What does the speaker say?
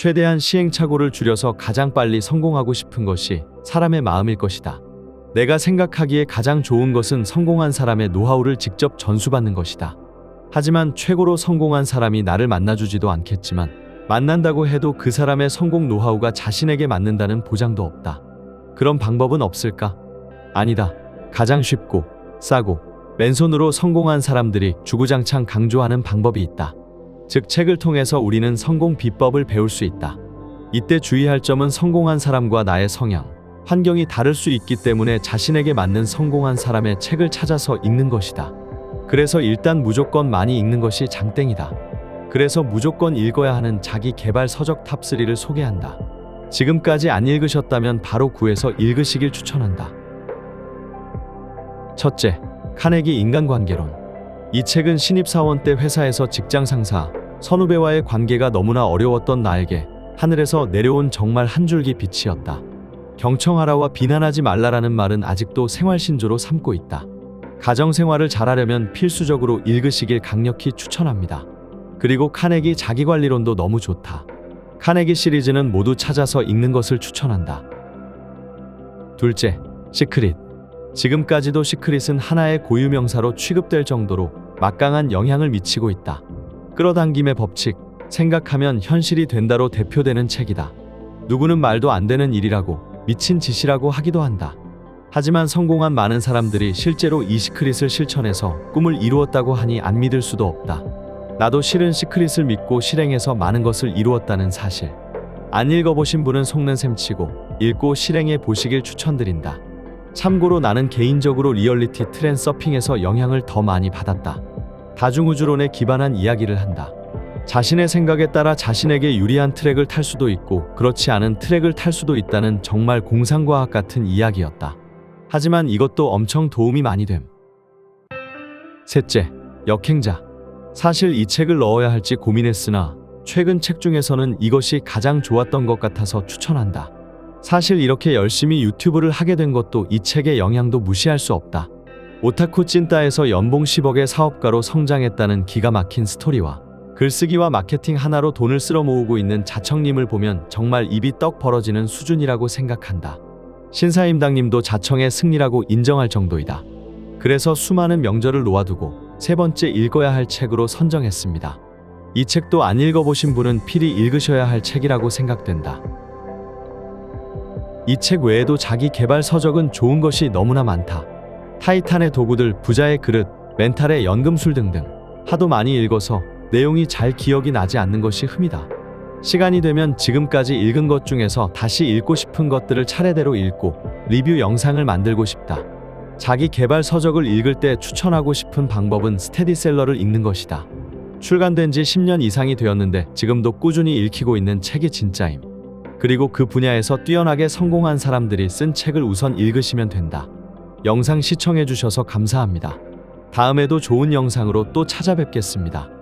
최대한 시행착오를 줄여서 가장 빨리 성공하고 싶은 것이 사람의 마음일 것이다. 내가 생각하기에 가장 좋은 것은 성공한 사람의 노하우를 직접 전수받는 것이다. 하지만 최고로 성공한 사람이 나를 만나주지도 않겠지만 만난다고 해도 그 사람의 성공 노하우가 자신에게 맞는다는 보장도 없다. 그런 방법은 없을까? 아니다. 가장 쉽고 싸고 맨손으로 성공한 사람들이 주구장창 강조하는 방법이 있다. 즉 책을 통해서 우리는 성공 비법을 배울 수 있다. 이때 주의할 점은 성공한 사람과 나의 성향, 환경이 다를 수 있기 때문에 자신에게 맞는 성공한 사람의 책을 찾아서 읽는 것이다. 그래서 일단 무조건 많이 읽는 것이 장땡이다. 그래서 무조건 읽어야 하는 자기 개발 서적 탑3를 소개한다. 지금까지 안 읽으셨다면 바로 구해서 읽으시길 추천한다. 첫째, 카네기 인간관계론. 이 책은 신입사원 때 회사에서 직장 상사, 선후배와의 관계가 너무나 어려웠던 나에게 하늘에서 내려온 정말 한 줄기 빛이었다. 경청하라와 비난하지 말라라는 말은 아직도 생활신조로 삼고 있다. 가정생활을 잘하려면 필수적으로 읽으시길 강력히 추천합니다. 그리고 카네기 자기관리론도 너무 좋다. 카네기 시리즈는 모두 찾아서 읽는 것을 추천한다. 둘째, 시크릿. 지금까지도 시크릿은 하나의 고유명사로 취급될 정도로 막강한 영향을 미치고 있다. 끌어당김의 법칙, 생각하면 현실이 된다로 대표되는 책이다. 누구는 말도 안 되는 일이라고 미친 짓이라고 하기도 한다. 하지만 성공한 많은 사람들이 실제로 이 시크릿을 실천해서 꿈을 이루었다고 하니 안 믿을 수도 없다. 나도 실은 시크릿을 믿고 실행해서 많은 것을 이루었다는 사실. 안 읽어보신 분은 속는 셈치고 읽고 실행해 보시길 추천드린다. 참고로 나는 개인적으로 리얼리티 트렌 서핑에서 영향을 더 많이 받았다. 다중우주론에 기반한 이야기를 한다. 자신의 생각에 따라 자신에게 유리한 트랙을 탈 수도 있고 그렇지 않은 트랙을 탈 수도 있다는 정말 공상과학 같은 이야기였다. 하지만 이것도 엄청 도움이 많이 됨. 셋째, 역행자. 사실 이 책을 넣어야 할지 고민했으나 최근 책 중에서는 이것이 가장 좋았던 것 같아서 추천한다. 사실 이렇게 열심히 유튜브를 하게 된 것도 이 책의 영향도 무시할 수 없다. 오타쿠 찐따에서 연봉 10억의 사업가로 성장했다는 기가 막힌 스토리와 글쓰기와 마케팅 하나로 돈을 쓸어 모으고 있는 자청님을 보면 정말 입이 떡 벌어지는 수준이라고 생각한다. 신사임당님도 자청의 승리라고 인정할 정도이다. 그래서 수많은 명절을 놓아두고 세 번째 읽어야 할 책으로 선정했습니다. 이 책도 안 읽어보신 분은 필히 읽으셔야 할 책이라고 생각된다. 이 책 외에도 자기 개발 서적은 좋은 것이 너무나 많다. 타이탄의 도구들, 부자의 그릇, 멘탈의 연금술 등등. 하도 많이 읽어서 내용이 잘 기억이 나지 않는 것이 흠이다. 시간이 되면 지금까지 읽은 것 중에서 다시 읽고 싶은 것들을 차례대로 읽고 리뷰 영상을 만들고 싶다. 자기 개발 서적을 읽을 때 추천하고 싶은 방법은 스테디셀러를 읽는 것이다. 출간된 지 10년 이상이 되었는데 지금도 꾸준히 읽히고 있는 책이 진짜임. 그리고 그 분야에서 뛰어나게 성공한 사람들이 쓴 책을 우선 읽으시면 된다. 영상 시청해주셔서 감사합니다. 다음에도 좋은 영상으로 또 찾아뵙겠습니다.